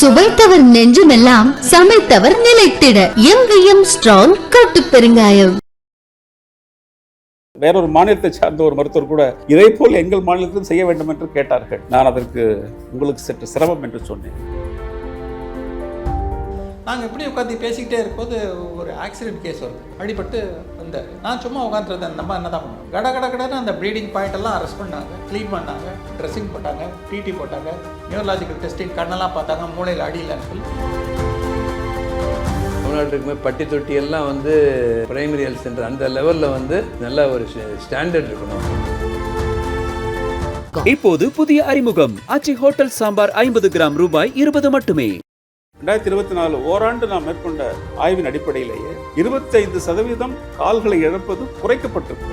சுவைத்தவர் நெஞ்சுமெல்லாம் சமைத்தவர் நிலைத்திட. எங்கேயும் ஸ்ட்ராங் கட்டு பெருங்காயம். வேறொரு மாநிலத்தை சார்ந்த ஒரு மருத்துவர் கூட இதை போல் எங்கள் மாநிலத்திலும் செய்ய வேண்டும் என்று கேட்டார்கள். நான் அதற்கு உங்களுக்கு சற்று சிரமம் என்று சொன்னேன். நாங்கள் இப்படி உட்காந்து பேசிக்கிட்டே இருக்கும்போது ஒரு ஆக்சிடென்ட் கேஸ் வருது. அடிபட்டு வந்தார் நான் சும்மா உட்காந்துருந்தேன் நம்ம என்ன தான் பண்ணுவோம் கட கட கடன்னு அந்த ப்ளீடிங் பாயிண்ட் எல்லாம் அரெஸ்ட் பண்ணாங்க. க்ளீன் பண்ணாங்க. ட்ரெஸ்ஸிங் போட்டாங்க டிடி போட்டாங்க. நியூரலாஜிக்கல் டெஸ்டிங் கண்ணெல்லாம் பார்த்தாங்க மூளையில் சொல்லி. தமிழ்நாட்டுக்குமே பட்டி தொட்டி எல்லாம் வந்து பிரைமரி ஹெல்த் சென்டர் அந்த லெவலில் வந்து நல்ல ஒரு ஸ்டாண்டர்ட் இருக்கணும். இப்போது புதிய அறிமுகம். அச்சி ஹோட்டல் சாம்பார் ஐம்பது கிராம் ரூபாய் இருபது மட்டுமே. ரெண்டாயிரத்தி இருபத்தி நாலு ஓராண்டு நாம் மேற்கொண்ட ஆய்வின் அடிப்படையிலேயே இருபத்தைந்து சதவீதம் கால்களை இழப்பது குறைக்கப்பட்டிருக்கு.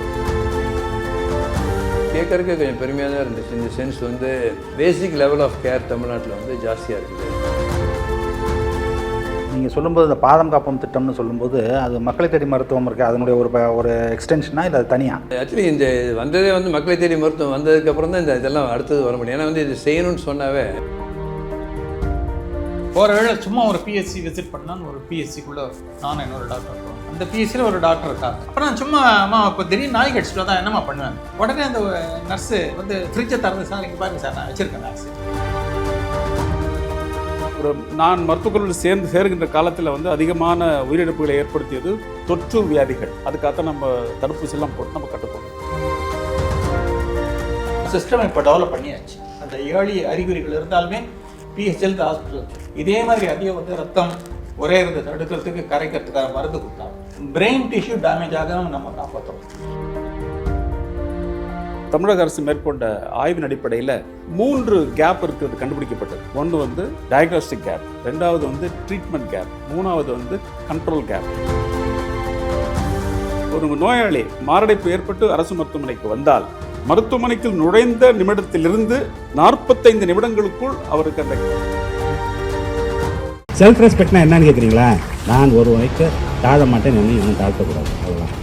கேட்கறதுக்கு கொஞ்சம் பெருமையாக தான் இருந்துச்சு. இந்த சென்ஸ் வந்து பேசிக் லெவல் ஆஃப் கேர் தமிழ்நாட்டில் வந்து ஜாஸ்தியாக இருக்குது நீங்கள் சொல்லும்போது இந்த பாதம் காப்போம் திட்டம்னு சொல்லும்போது அது மக்களை தேடி மருத்துவம் இருக்குது அதனுடைய ஒரு ஒரு எக்ஸ்டென்ஷனா இல்லை அது தனியாக ஆக்சுவலி இந்த வந்ததே வந்து மக்களை தேடி மருத்துவம் வந்ததுக்கப்புறம் தான் இந்த இதெல்லாம் அடுத்தது வர முடியும். ஏன்னா வந்து இது செய்யணும்னு சொன்னாவே போகிற வேளை சும்மா ஒரு பிஎஸ்சி விசிட் பண்ணான்னு ஒரு பிஎஸ்சிக்குள்ளே நானும் இன்னொரு டாக்டர் போகிறோம் அந்த பிஎஸ்சியில் ஒரு டாக்டர் இருக்காங்க அப்புறம் நான் சும்மா அம்மா இப்போ திடீர்னு நாய் கடிச்சிட்டு தான் என்னம்மா பண்ணுவேன்? உடனே அந்த நர்ஸு வந்து ஃப்ரிட்ஜை திறந்து சார் இங்கே பாருங்க சார் நான் வச்சுருக்கேன் நர்ஸு ஒரு நான் மருத்துவர்கள் சேர்ந்து சேருகின்ற காலத்தில் வந்து அதிகமான உயிரிழப்புகளை ஏற்படுத்தியது தொற்று வியாதிகள். அதுக்காக நம்ம தடுப்பூசி எல்லாம் போட்டு நம்ம கட்டுப்போம். சிஸ்டம் இப்போ டெவலப் பண்ணியாச்சு. அந்த ஏழி அறிகுறிகள் இருந்தாலுமே பிஹெச்எல் ஹாஸ்பிட்டல் இதே மாதிரி அதிகம் வந்து ரத்தம் ஒரே இருந்து தடுக்கிறதுக்கு கரைக்கிறதுக்கான மருந்து கொடுத்தாங்க. பிரெயின் டிஷ்யூ டேமேஜ் ஆக நம்ம காப்பாற்றுறோம் தமிழக அரசு மேற்கொண்ட ஆய்வின் அடிப்படையில் மூன்று கேப் இருக்கிறது கண்டுபிடிக்கப்பட்டது. ஒன்று வந்து டயக்னாஸ்டிக் கேப் ரெண்டாவது வந்து ட்ரீட்மெண்ட் கேப் மூணாவது வந்து கண்ட்ரோல் கேப் ஒரு நோயாளி மாரடைப்பு ஏற்பட்டு அரசு மருத்துவமனைக்கு வந்தால் மருத்துவமனைக்கு நுழைந்த நிமிடத்திலிருந்து நாற்பத்தைந்து நிமிடங்களுக்குள் அவருக்கு அந்த செல்ஃப் ரெஸ்பெக்ட்னா என்னன்னு கேட்குறீங்களா நான் ஒரு வரைக்கு தாழ மாட்டேன் என்னை இன்னும் தாழ்த்தக்கூடாது. அவ்வளோதான்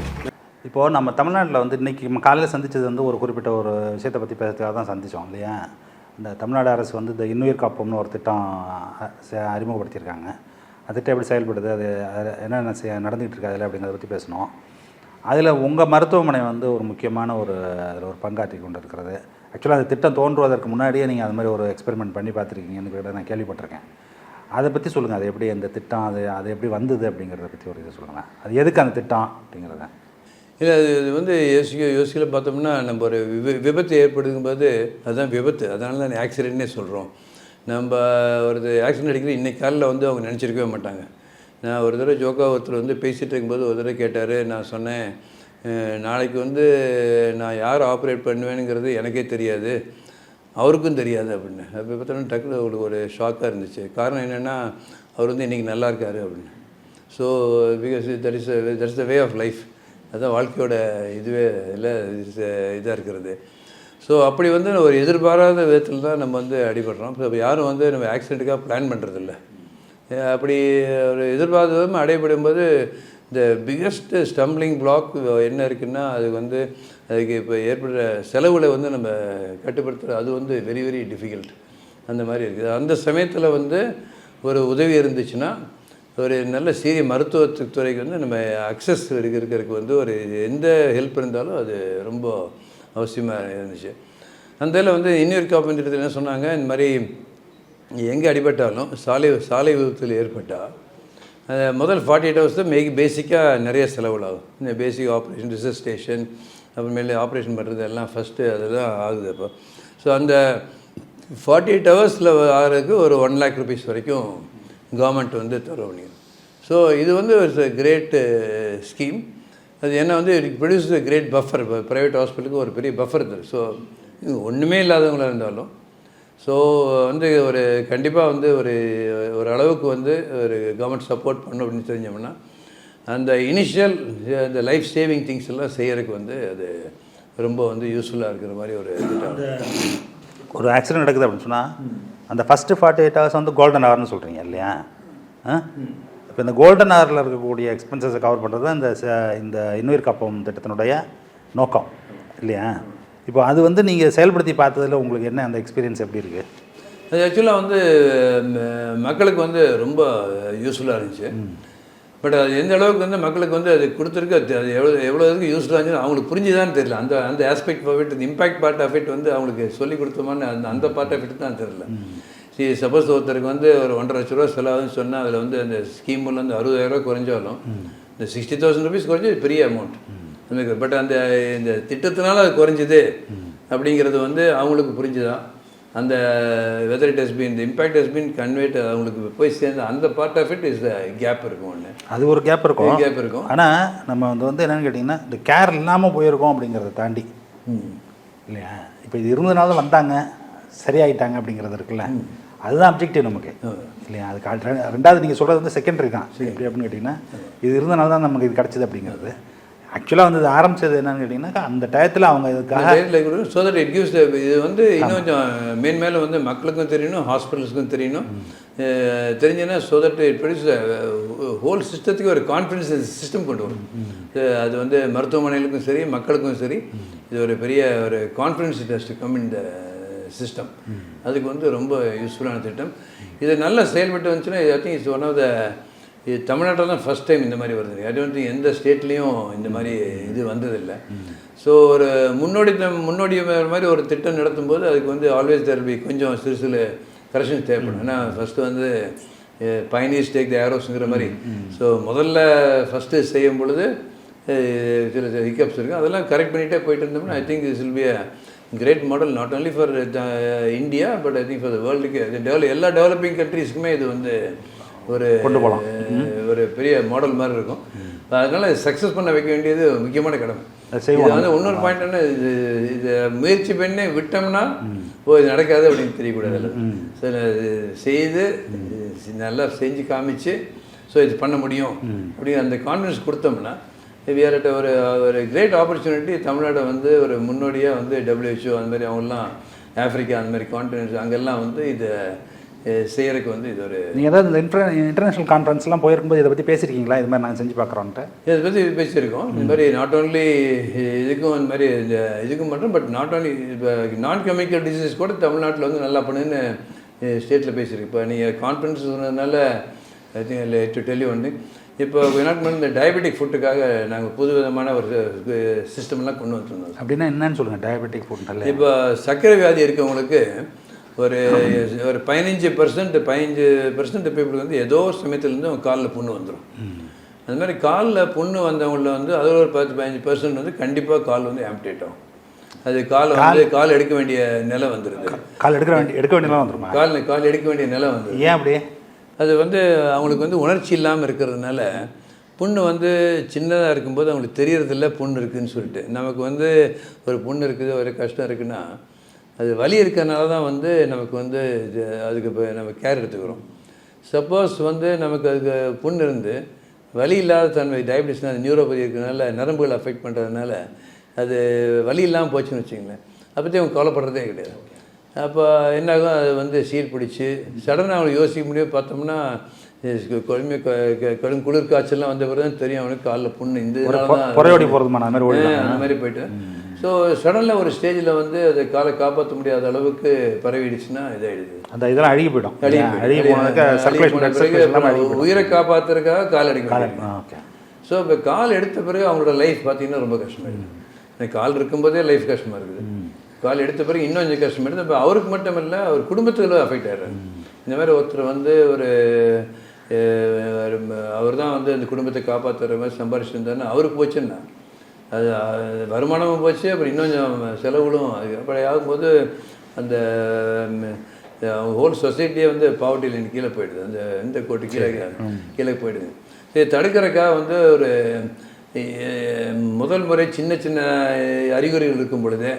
இப்போது நம்ம தமிழ்நாட்டில் வந்து இன்றைக்கி காலையில் சந்திச்சது வந்து ஒரு குறிப்பிட்ட ஒரு விஷயத்தை பற்றி பேசுறதுக்காக தான் சந்தித்தோம் இல்லையா? இந்த தமிழ்நாடு அரசு வந்து இந்த இன்னுயிர் காப்போம்னு ஒரு திட்டம் அறிமுகப்படுத்தியிருக்காங்க. அந்த திட்டம் எப்படி செயல்படுது? அது அது என்னென்ன செய்ய நடந்துகிட்டு இருக்கு? அதில் அப்படிங்கிறத பற்றி பேசணும். அதில் உங்கள் மருத்துவமனை வந்து ஒரு முக்கியமான ஒரு அதில் ஒரு பங்காற்றி கொண்டு இருக்கிறது ஆக்சுவலாக அந்த திட்டம் தோன்றுவதற்கு முன்னாடியே நீங்கள் அது மாதிரி ஒரு எக்ஸ்பெரிமெண்ட் பண்ணி பார்த்துருக்கீங்கன்னு கூட நான் கேள்விப்பட்டிருக்கேன். அதை பற்றி சொல்லுங்கள் அது எப்படி அந்த திட்டம் அது அது எப்படி வந்தது அப்படிங்கிறத பற்றி ஒரு இது சொல்லுங்கள் அது எதுக்கு அந்த திட்டம் அப்படிங்கிறத? இல்லை அது இது வந்து யோசிக்க யோசிக்கல பார்த்தோம்னா நம்ம ஒரு விப விபத்து ஏற்படுங்கும்போது அதுதான் விபத்து. அதனால தான் ஆக்சிடென்ட்னே சொல்கிறோம் நம்ம ஒரு ஆக்சிடென்ட் அடிக்கிறது இன்னைக்கு காலையில் வந்து அவங்க நினச்சிருக்கவே மாட்டாங்க. நான் ஒரு தடவை ஜோக்கா ஒருத்தர் வந்து பேசிகிட்டு இருக்கும்போது ஒரு தடவை கேட்டார் நான் சொன்னேன் நாளைக்கு வந்து நான் யார் ஆப்ரேட் பண்ணுவேனுங்கிறது எனக்கே தெரியாது அவருக்கும் தெரியாது அப்படின்னு. அப்போ பார்த்தோன்னா டக்குனு அவருக்கு ஒரு ஷாக்காக இருந்துச்சு. காரணம் என்னென்னா அவர் வந்து இன்றைக்கி நல்லா இருக்காரு அப்படின்னு. So because that is that is the way of life அதுதான் வாழ்க்கையோட இதுவே இல்லை இதாக இருக்கிறது. ஸோ அப்படி வந்து ஒரு எதிர்பாராத விதத்தில் தான் நம்ம வந்து அடிபடுறோம். இப்போ யாரும் வந்து நம்ம ஆக்சிடெண்ட்டுக்காக பிளான் பண்ணுறதில்ல அப்படி ஒரு எதிர்பார்த்ததும் விதமாக அடைபடும் போது இந்த பிக்கஸ்ட்டு ஸ்டம்பிளிங் பிளாக் என்ன இருக்குன்னா அது வந்து அதுக்கு இப்போ ஏற்படுற செலவுகளை வந்து நம்ம கட்டுப்படுத்துகிற அது வந்து வெரி வெரி டிஃபிகல்ட் அந்த மாதிரி இருக்குது. அந்த சமயத்தில் வந்து ஒரு உதவி இருந்துச்சுன்னா ஒரு நல்ல சீரிய மருத்துவத்துக்கு துறைக்கு வந்து நம்ம அக்சஸ் இருக்கிறதுக்கு வந்து ஒரு எந்த ஹெல்ப் இருந்தாலும் அது ரொம்ப அவசியமாக இருந்துச்சு. அந்த இதில் வந்து இன்னொரு காப்பீட்டு என்ன சொன்னாங்க இந்த மாதிரி எங்கே அடிபட்டாலும் சாலை சாலை விபத்தில் ஏற்பட்டால் அது முதல் ஃபார்ட்டி எயிட் ஹவர்ஸ் தான் மேக் பேசிக்காக நிறைய செலவுலாகும். இந்த பேசிக் ஆப்ரேஷன் ரிசர்ஸ்டேஷன் அப்புறமேலே ஆப்ரேஷன் பண்ணுறது எல்லாம் ஃபஸ்ட்டு அதுதான் ஆகுது அப்போ. ஸோ அந்த ஃபார்ட்டி எயிட் ஹவர்ஸில் ஆகிறதுக்கு ஒரு ஒன் லேக் ருபீஸ் வரைக்கும் கவர்மெண்ட் வந்து தர நீங்கள் ஸோ இது வந்து ஒரு கிரேட்டு ஸ்கீம் அது என்ன வந்து ப்ரொடியூஸ் கிரேட் பஃபர் இப்போ ப்ரைவேட் ஹாஸ்பிட்டலுக்கு ஒரு பெரிய பஃபர் தரும். ஸோ இது ஒன்றுமே இல்லாதவங்களாக இருந்தாலும் ஸோ வந்து ஒரு கண்டிப்பாக வந்து ஒரு ஒரு அளவுக்கு வந்து ஒரு கவர்மெண்ட் சப்போர்ட் பண்ணும் அப்படின்னு தெரிஞ்சோம்னா அந்த இனிஷியல் இந்த லைஃப் சேவிங் திங்ஸ் எல்லாம் செய்யறதுக்கு வந்து அது ரொம்ப வந்து யூஸ்ஃபுல்லாக இருக்கிற மாதிரி ஒரு ஒரு ஆக்சிடென்ட் நடக்குது அப்படின்னு சொன்னால் அந்த ஃபஸ்ட்டு ஃபார்ட்டி எயிட் ஹவர்ஸ் வந்து கோல்டன் ஹவர்னு சொல்கிறீங்க இல்லையா? இப்போ இந்த கோல்டன் ஹவரில் இருக்கக்கூடிய எக்ஸ்பென்சஸை கவர் பண்ணுறது தான் இந்த ச- இந்த இன்னுயிர் காப்பம் திட்டத்தினுடைய நோக்கம் இல்லையா? இப்போ அது வந்து நீங்கள் செயல்படுத்தி பார்த்ததுல உங்களுக்கு என்ன அந்த எக்ஸ்பீரியன்ஸ் எப்படி இருக்குது அது ஆக்சுவலாக வந்து மக்களுக்கு வந்து ரொம்ப யூஸ்ஃபுல்லாக இருந்துச்சு. பட் அது எந்த அளவுக்கு வந்து மக்களுக்கு வந்து அது கொடுத்துருக்கு அது எவ்வளோ எவ்வளோ இதுக்கு யூஸ்ஃபுல்லாக இருந்துச்சு அவங்களுக்கு புரிஞ்சுதான்னு தெரியல. அந்த அந்த aspect of it impact part of it வந்து அவங்களுக்கு சொல்லி கொடுத்தோமான்னு அந்த அந்த பார்ட் ஆஃப் இட் தான் தெரியல. சி சப்போஸ் ஒருத்தருக்கு வந்து ஒரு ஒன்றரை லட்ச ரூபா செலவுன்னு சொன்னால் அதில் வந்து அந்த ஸ்கீமில் வந்து அறுபதாயிரரூவா குறைஞ்சாலும் இந்த சிக்ஸ்டி தௌசண்ட் ருபீஸ் குறைஞ்சி பெரிய அமௌண்ட் பட் அந்த இந்த திட்டத்தினால அது குறைஞ்சிது அப்படிங்கிறது வந்து அவங்களுக்கு புரிஞ்சுதான். அந்த வெதர் இட் ஹஸ் பீன் இந்த இம்பாக்ட் ஹஸ் பீன் கன்வேட் அவங்களுக்கு போய் சேர்ந்த அந்த part of it is gap இருக்கும் ஒன்று அது ஒரு கேப் இருக்கும். கேப் இருக்கும். ஆனால் நம்ம வந்து வந்து என்னன்னு கேட்டிங்கன்னா இந்த கேர் இல்லாமல் போயிருக்கோம் அப்படிங்கிறத தாண்டி. இல்லையா? இப்போ இது இருந்ததுனால தான் வந்தாங்க. சரியாயிட்டாங்க அப்படிங்கிறது இருக்குல்ல. அதுதான் அப்ஜெக்டிவ் நமக்கு. இல்லையா? அது கா- ரெ- ரெண்டாவது நீங்கள் சொல்கிறது வந்து செகண்டரி தான். எப்படி அப்படின்னு கேட்டிங்கன்னா இது இருந்தனால தான் நமக்கு இது கிடச்சிது அப்படிங்கிறது. ஆக்சுவலாக வந்து ஆரம்பிச்சது என்னன்னு கேட்டிங்கன்னா அந்த டயத்தில் அவங்க இதுக்காக ஸோ தட் இட் கிவ்ஸ் இது வந்து இன்னும் கொஞ்சம் மேன்மேலும் வந்து மக்களுக்கும் தெரியணும் ஹாஸ்பிட்டல்ஸ்க்கும் தெரியணும். தெரிஞ்சுன்னா so that it produce whole சிஸ்டத்துக்கு ஒரு கான்ஃபிடன்ஸ் சிஸ்டம் கொண்டு வரும். அது வந்து மருத்துவமனைகளுக்கும் சரி மக்களுக்கும் சரி இது ஒரு பெரிய ஒரு கான்ஃபிடன்ஸ் டெஸ்ட் கம் இந்த சிஸ்டம் அதுக்கு வந்து ரொம்ப யூஸ்ஃபுல்லான திட்டம். இது நல்லா செயல்பட்டு வந்துச்சுன்னா I think it's one of the இது தமிழ்நாட்டில் தான் ஃபஸ்ட் டைம் இந்த மாதிரி வருது. அது வந்து எந்த ஸ்டேட்லேயும் இந்த மாதிரி இது வந்ததில்லை. ஸோ ஒரு முன்னோடி முன்னோடி மாதிரி ஒரு திட்டம் நடத்தும் போது அதுக்கு வந்து ஆல்வேஸ் தெரபி கொஞ்சம் சிறு சிறு கரெக்ஷன்ஸ் தேவைப்படும். ஏன்னா ஃபஸ்ட்டு வந்து பயனீஸ் டேக் த ஏரோஸுங்கிற மாதிரி. ஸோ முதல்ல ஃபஸ்ட்டு செய்யும் பொழுது சில சில ஹிக்கப்ஸ் இருக்குது அதெல்லாம் கரெக்ட் பண்ணிகிட்டே போயிட்டு இருந்தோம்னா I think is will be a great model not only for India but I think for the வேர்ல்டுக்கு develop எல்லா டெவலப்பிங் கண்ட்ரீஸ்க்குமே இது வந்து ஒரு கொண்டு போகலாம். ஒரு பெரிய மாடல் மாதிரி இருக்கும். அதனால சக்ஸஸ் பண்ண வைக்க வேண்டியது முக்கியமான கடமை. செய்வோம். வந்து இன்னொரு பாயிண்ட் என்ன இது இது முயற்சி பண்ணி விட்டோம்னா ஓ இது நடக்காது அப்படின்னு தெரியக்கூடாது அதில் ஸோ இது செய்து நல்லா செஞ்சு காமிச்சு ஸோ இது பண்ண முடியும். அப்படி அந்த கான்ஃபிடன்ஸ் கொடுத்தோம்னா வி ஆர் அட் ஒரு ஒரு கிரேட் ஆப்பர்ச்சுனிட்டி தமிழ்நாடு வந்து ஒரு முன்னோடியாக வந்து டபிள்யூஹெச்ஓ அந்த மாதிரி அவங்கெல்லாம் ஆப்பிரிக்கா அந்த மாதிரி கான்டினென்ட்ஸ் அங்கெல்லாம் வந்து இதை அஹ், செய்யறதுக்கு வந்து இது ஒரு நீங்கள் ஏதாவது இந்த இன்டர் இன்டர்நேஷனல் கான்ஃபரன்ஸ்லாம் போயிருக்கும்போது இதை பற்றி பேசியிருக்கீங்களா இது மாதிரி நாங்கள் செஞ்சு பார்க்குறோன்ட்டு. இதை பற்றி பேசியிருக்கோம். இந்த மாதிரி நாட் ஓன்லி இதுக்கும் இந்த மாதிரி இந்த இதுக்கும் மட்டும் பட் நாட் ஓன்லி இப்போ நான் கெமிக்கல் டிசீஸ் கூட தமிழ்நாட்டில் வந்து நல்லா பண்ணுன்னு ஸ்டேட்டில் பேசியிருக்கு. இப்போ நீங்கள் கான்ஃபிடன்ஸ் சொன்னதுனால ஐ திங்க் டு டெல்லி வந்து இப்போ நாட் இந்த டயபெட்டிக் ஃபுட்டுக்காக நாங்கள் புது விதமான ஒரு சிஸ்டம்லாம் கொண்டு வந்துருந்தோம். அப்படின்னா என்னன்னு சொல்லுங்கள் டயபெட்டிக் ஃபுட் இப்போ சர்க்கரை வியாதி இருக்கவங்களுக்கு ஒரு ஒரு பதினஞ்சு பர்சன்ட் பதினஞ்சு பர்சன்ட் பீப்புளுக்கு வந்து ஏதோ ஒரு சமயத்துலேருந்து அவங்க காலில் புண்ணு வந்துடும் அந்த மாதிரி காலில் புண்ணு வந்தவங்கள வந்து அதில் ஒரு பத்து பதினஞ்சு பர்சன்ட் வந்து கண்டிப்பாக கால் வந்து ஆம்டேட் ஆகும். அது கால் வந்து கால் எடுக்க வேண்டிய நிலை வந்துடுது கால் எடுக்க வேண்டிய எடுக்க வேண்டியலாம் வந்துருமா? கால் கால் எடுக்க வேண்டிய நிலை வந்துடுது ஏன் அப்படி? அது வந்து அவங்களுக்கு வந்து உணர்ச்சி இல்லாமல் இருக்கிறதுனால புண்ணு வந்து சின்னதாக இருக்கும்போது அவங்களுக்கு தெரியறதில்ல புண்ணு இருக்குதுன்னு சொல்லிட்டு. நமக்கு வந்து ஒரு புண்ணு இருக்குது ஒரு கஷ்டம் இருக்குன்னா அது வலி இருக்கிறதுனால தான் வந்து நமக்கு வந்து அதுக்கு இப்போ நம்ம கேர் எடுத்துக்கிறோம். சப்போஸ் வந்து நமக்கு அதுக்கு புண்ணு இருந்து வலி இல்லாத தன்மை டயபிட்டிஸ்னால் நியூரோபதி இருக்கிறதுனால நரம்புகள் அஃபெக்ட் பண்ணுறதுனால அது வலி இல்லாமல் போச்சுன்னு வச்சுங்களேன் பற்றி அவங்க கவலைப்படுறதே கிடையாது. அப்போ என்னாகும் அது வந்து சீர் பிடிச்சி சடனாக அவனுக்கு யோசிக்க முடியும் பார்த்தோம்னா கொடுமை கடும் குளிர் காய்ச்சல்லாம் வந்த பிறகு தான் தெரியும் அவனுக்கு காலில் புண்ணு இந்த இதனால பொ- தான் புறையோடி போகிறதுமா அந்த மாதிரி ஆ, ஓடிடலாம் அந்த மாதிரி போயிட்டு. ஸோ சடனில் ஒரு ஸ்டேஜில் வந்து அதை காலை காப்பாற்ற முடியாத அளவுக்கு பரவிடுச்சுன்னா இதாகிடுது அந்த இதெல்லாம் அழுகி போயிடும். அழுகி போனதுக்கு உயிரை காப்பாத்துறதுக்காக கால் அடிக்க கால் வேண்டியது. ஓகே. ஸோ இப்போ கால் எடுத்த பிறகு அவங்களோட லைஃப் பார்த்தீங்கன்னா ரொம்ப கஷ்டமாயிடுது இந்த கால் இருக்கும்போதே லைஃப் கஷ்டமாக இருக்குது. கால் எடுத்த பிறகு இன்னும் கொஞ்சம் கஷ்டமாயிடுது இப்போ அவருக்கு மட்டும் இல்லை அவர் குடும்பத்தில் அஃபெக்ட் ஆயிடுறாரு. இந்த மாதிரி ஒருத்தர் வந்து ஒரு அவர் தான் வந்து அந்த குடும்பத்தை காப்பாற்றுற மாதிரி சம்பாரிச்சிருந்தாருன்னா அவருக்கு போச்சுன்னா அது வருமானமும் போச்சு அப்புறம் இன்னும் செலவுகளும் அப்படி ஆகும்போது அந்த ஹோல் சொசைட்டியே வந்து பாவர்ட்டியில் கீழே போயிடுது. அந்த இந்த கோட்டு கீழே கீழே போயிடுது. இதை தடுக்கிறக்காக வந்து ஒரு முதல் முறை சின்ன சின்ன அறிகுறிகள் இருக்கும் பொழுதே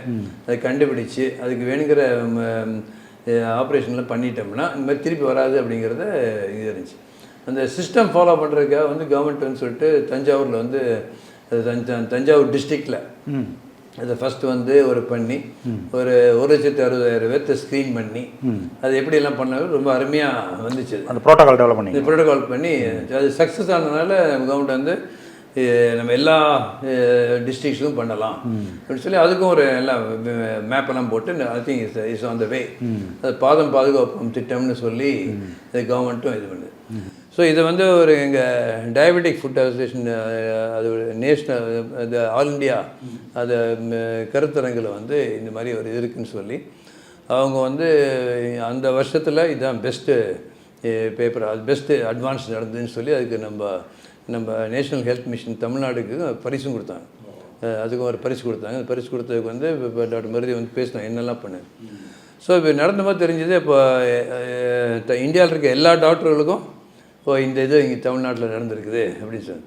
அதை கண்டுபிடிச்சு அதுக்கு வேணுங்கிற ஆப்ரேஷன்லாம் பண்ணிட்டோம்னா இந்த மாதிரி திருப்பி வராது அப்படிங்கிறத இது இருந்துச்சு. அந்த சிஸ்டம் ஃபாலோ பண்ணுறதுக்காக வந்து கவர்மெண்ட்னு சொல்லிட்டு தஞ்சாவூரில் வந்து தஞ்சாவூர் டிஸ்ட்ரிக்டில் அதை ஃபஸ்ட்டு வந்து ஒரு பண்ணி ஒரு ஒரு லட்சத்து அறுபதாயிரம் பேர்த்த ஸ்க்ரீன் பண்ணி அது எப்படியெல்லாம் பண்ணாலும் ரொம்ப அருமையாக வந்துச்சு. அது. அந்த ப்ரோட்டோகால் டெவலப் பண்ணி ப்ரோட்டோகால் பண்ணி அது சக்ஸஸ் ஆனதுனால கவர்மெண்ட் வந்து நம்ம எல்லா டிஸ்ட்ரிக்ஸ்க்கும் பண்ணலாம். அப்படின்னு சொல்லி அதுக்கும் ஒரு எல்லாம் மேப் எல்லாம் போட்டு I think is is on the way அது பாதம் பாதுகாப்பு திட்டம்னு சொல்லி இது கவர்மெண்ட்டும் இது பண்ணுது. ஸோ இது வந்து ஒரு எங்கள் டயபெட்டிக் ஃபுட் அசோசியேஷன் அது நேஷ்னல் அது ஆல் இண்டியா அது கருத்தரங்கில் வந்து இந்த மாதிரி ஒரு இது இருக்குன்னு சொல்லி அவங்க வந்து அந்த வருஷத்தில் இதுதான் பெஸ்ட்டு பேப்பர் அது பெஸ்ட்டு அட்வான்ஸ் நடந்ததுன்னு சொல்லி அதுக்கு நம்ம நம்ம நேஷனல் ஹெல்த் மிஷன் தமிழ்நாடுக்கு பரிசும் கொடுத்தாங்க. அதுக்கும் ஒரு பரிசு கொடுத்தாங்க. அந்த பரிசு கொடுத்ததுக்கு வந்து இப்போ டாக்டர் மருதி வந்து பேசினாங்க என்னெல்லாம் பண்ணு. ஸோ இப்போ நடந்த மாதிரி தெரிஞ்சது இப்போ இந்தியாவில் இருக்க எல்லா டாக்டர்களுக்கும் ஓ இந்த இது இங்கே தமிழ்நாட்டில் நடந்திருக்குது அப்படின்னு சொல்லி.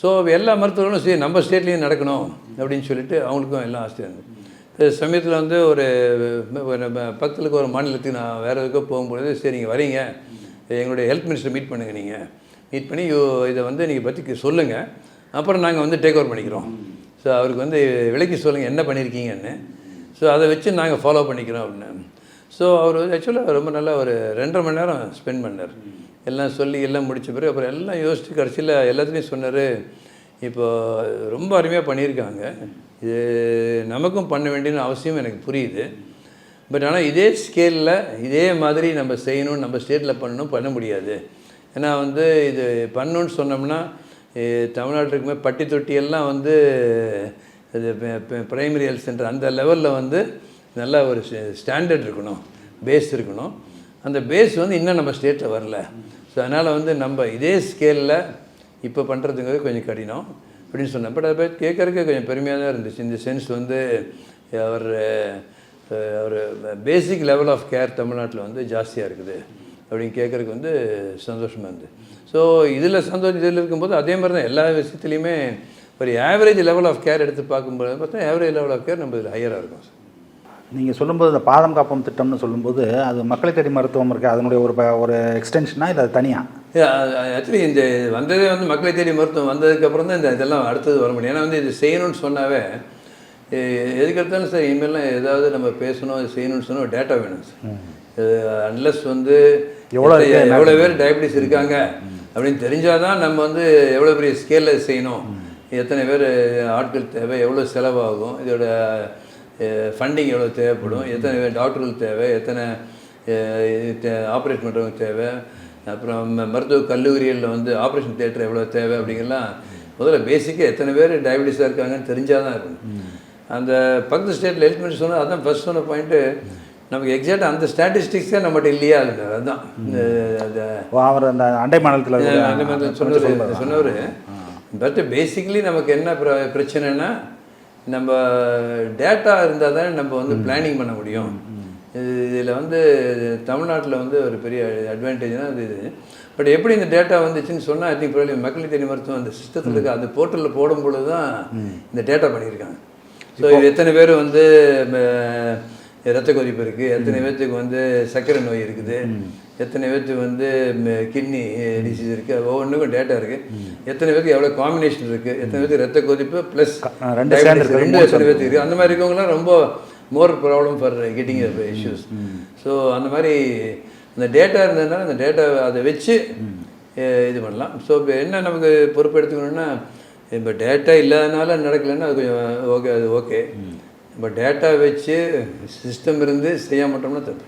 ஸோ எல்லா மருத்துவர்களும் சரி நம்ம ஸ்டேட்லேயும் நடக்கணும் அப்படின்னு சொல்லிட்டு அவங்களுக்கும் எல்லாம் ஆசையாக இருந்தது. சமயத்தில் வந்து ஒரு பக்கத்துக்கு பக்கத்தில் இருக்க ஒரு மாநிலத்துக்கு நான் வேறு எதுக்கோ போகும்பொழுது சரி நீங்கள் வரீங்க. எங்களுடைய ஹெல்த் மினிஸ்டர் மீட் பண்ணுங்க நீங்கள் மீட் பண்ணி இதை வந்து நீங்கள் பற்றி சொல்லுங்கள் அப்புறம் நாங்கள் வந்து டேக் ஓவர் பண்ணிக்கிறோம். ஸோ அவருக்கு வந்து விலைக்கு சொல்லுங்கள் என்ன பண்ணியிருக்கீங்கன்னு ஸோ அதை வச்சு நாங்கள் ஃபாலோ பண்ணிக்கிறோம் அப்படின்னு. ஸோ அவர் ஆக்சுவலாக ரொம்ப நல்லா ஒரு ரெண்டரை மணி நேரம் ஸ்பெண்ட் பண்ணார். எல்லாம் சொல்லி எல்லாம் முடித்த பிறகு அப்புறம் எல்லாம் யோசிச்சு கடைசியில் எல்லாத்துலேயும் சொன்னார் இப்போ ரொம்ப அருமையாக பண்ணியிருக்காங்க. இது நமக்கும் பண்ண வேண்டியன்னு அவசியம் எனக்கு புரியுது. பட் ஆனால் இதே ஸ்கேலில் இதே மாதிரி நம்ம செய்யணும் நம்ம ஸ்டேட்டில் பண்ணணும் பண்ண முடியாது. ஏன்னா வந்து இது பண்ணணும்னு சொன்னோம்னா தமிழ்நாட்டுக்குமே பட்டி தொட்டி எல்லாம் வந்து இது பிரைமரி ஹெல்த் சென்டர் அந்த லெவலில் வந்து நல்ல ஒரு ஸ்டாண்டர்ட் இருக்கணும் பேஸ் இருக்கணும். அந்த பேஸ் வந்து இன்னும் நம்ம ஸ்டேட்டில் வரல. ஸோ அதனால் வந்து நம்ம இதே ஸ்கேலில் இப்போ பண்ணுறதுங்கிறது கொஞ்சம் கடினம் அப்படின்னு சொன்னேன். பட் அதை போய் கேட்கறதுக்கு கொஞ்சம் பெருமையாக தான் இருந்துச்சு. இந்த சென்ஸ் வந்து அவர் ஒரு பேசிக் லெவல் ஆஃப் கேர் தமிழ்நாட்டில் வந்து ஜாஸ்தியாக இருக்குது அப்படின்னு கேட்குறதுக்கு வந்து சந்தோஷமாக இருந்தது. ஸோ இதில் சந்தோஷம் இதில் இருக்கும்போது அதே மாதிரி தான் எல்லா விஷயத்துலையுமே ஒரு ஆவரேஜ் லெவல் ஆஃப் கேர் எடுத்து பார்க்கும்போது பார்த்தா ஆவரேஜ் லெவல் ஆஃப் கேர் நம்ம இதில் ஹையராக இருக்கும். நீங்கள் சொல்லும்போது இந்த பாதம் காப்பம் திட்டம்னு சொல்லும்போது அது மக்களை தேடி மருத்துவம் இருக்குது அதனுடைய ஒரு ஒரு எக்ஸ்டென்ஷனா இல்லை அது தனியாக ஆக்சுவலி இந்த வந்ததே வந்து மக்களை தேடி மருத்துவம் வந்ததுக்கப்புறம் தான் இந்த இதெல்லாம் அடுத்தது வர முடியும். ஏன்னா வந்து இது செய்யணும்னு சொன்னாவே எ- எதுக்கு எடுத்தாலும் சார் இனிமேல்லாம் ஏதாவது நம்ம பேசணும் செய்யணும்னு சொன்னால் டேட்டா வேணும் சார். அன்லஸ் வந்து எவ்வளோ எவ்வளோ பேர் டயபிட்டிஸ் இருக்காங்க அப்படின்னு தெரிஞ்சாதான் நம்ம வந்து எவ்வளோ பெரிய ஸ்கேலில் செய்யணும். எத்தனை பேர் ஆட்கள் தேவை எவ்வளோ செலவாகும் இதோட ஃபண்டிங் எவ்வளோ தேவைப்படும்? எத்தனை டாக்டர்கள் தேவை? எத்தனை ஆப்ரேட் பண்ணுறவங்க தேவை? அப்புறம் மருத்துவ கல்லூரிகளில் வந்து ஆப்ரேஷன் தேட்டர் எவ்வளோ தேவை அப்படிங்கலாம் முதல்ல பேசிக்காக எத்தனை பேர் டயபிட்டிஸாக இருக்காங்கன்னு தெரிஞ்சால் தான் இருக்கும் அந்த பக்கத்து ஸ்டேட்டில் ஹெல்த் மினிஸ்டர் சொன்னால் அதான் ஃபர்ஸ்ட் சொன்ன பாயிண்ட்டு நமக்கு எக்ஸாக்ட் அந்த ஸ்டாட்டிஸ்டிக்ஸே நம்மகிட்ட இல்லையா அது அதுதான் அவர் அந்த அண்டை மாநிலத்தில் அந்த மாதிரி சொன்னவர் சொன்னவர் பட் பேசிக்கலி நமக்கு என்ன பிர- பிரச்சனைனா நம்ம டேட்டா இருந்தால் தானே நம்ம வந்து பிளானிங் பண்ண முடியும். இதில் வந்து தமிழ்நாட்டில் வந்து ஒரு பெரிய அட்வான்டேஜ்னால் அது இது. பட் எப்படி இந்த டேட்டா வந்துச்சுன்னு சொன்னால் ஐ திங்க் மக்கள் தேடி மருத்துவம் அந்த சிஸ்டத்தில் இருக்க அந்த போர்ட்டலில் போடும் பொழுது தான் இந்த டேட்டா பண்ணியிருக்காங்க. ஸோ எத்தனை பேர் வந்து ரத்த கொதிப்பு இருக்குது எத்தனை பேர்த்துக்கு வந்து சர்க்கரை நோய் இருக்குது எத்தனை பேர்த்துக்கு வந்து கிட்னி டிசீஸ் இருக்குது ஒவ்வொன்றுக்கும் டேட்டா இருக்குது எத்தனை பேருக்கு எவ்வளோ காம்பினேஷன் இருக்குது எத்தனை பேருக்கு ரத்த கொதிப்பு ப்ளஸ் ரெண்டு ரெண்டு எத்தனை பேர்த்துக்கு இருக்குது அந்த மாதிரி இருக்கவங்களாம் ரொம்ப more problem for getting issues so அந்த மாதிரி இந்த டேட்டா இருந்ததுனால அந்த டேட்டா அதை வச்சு இது பண்ணலாம். ஸோ இப்போ என்ன நமக்கு பொறுப்பு எடுத்துக்கணும்னா இப்போ டேட்டா இல்லாதனால நடக்கலைன்னா அது கொஞ்சம் ஓகே அது ஓகே இப்போ டேட்டா வச்சு சிஸ்டம் இருந்து செய்ய மாட்டோம்னா தப்பு.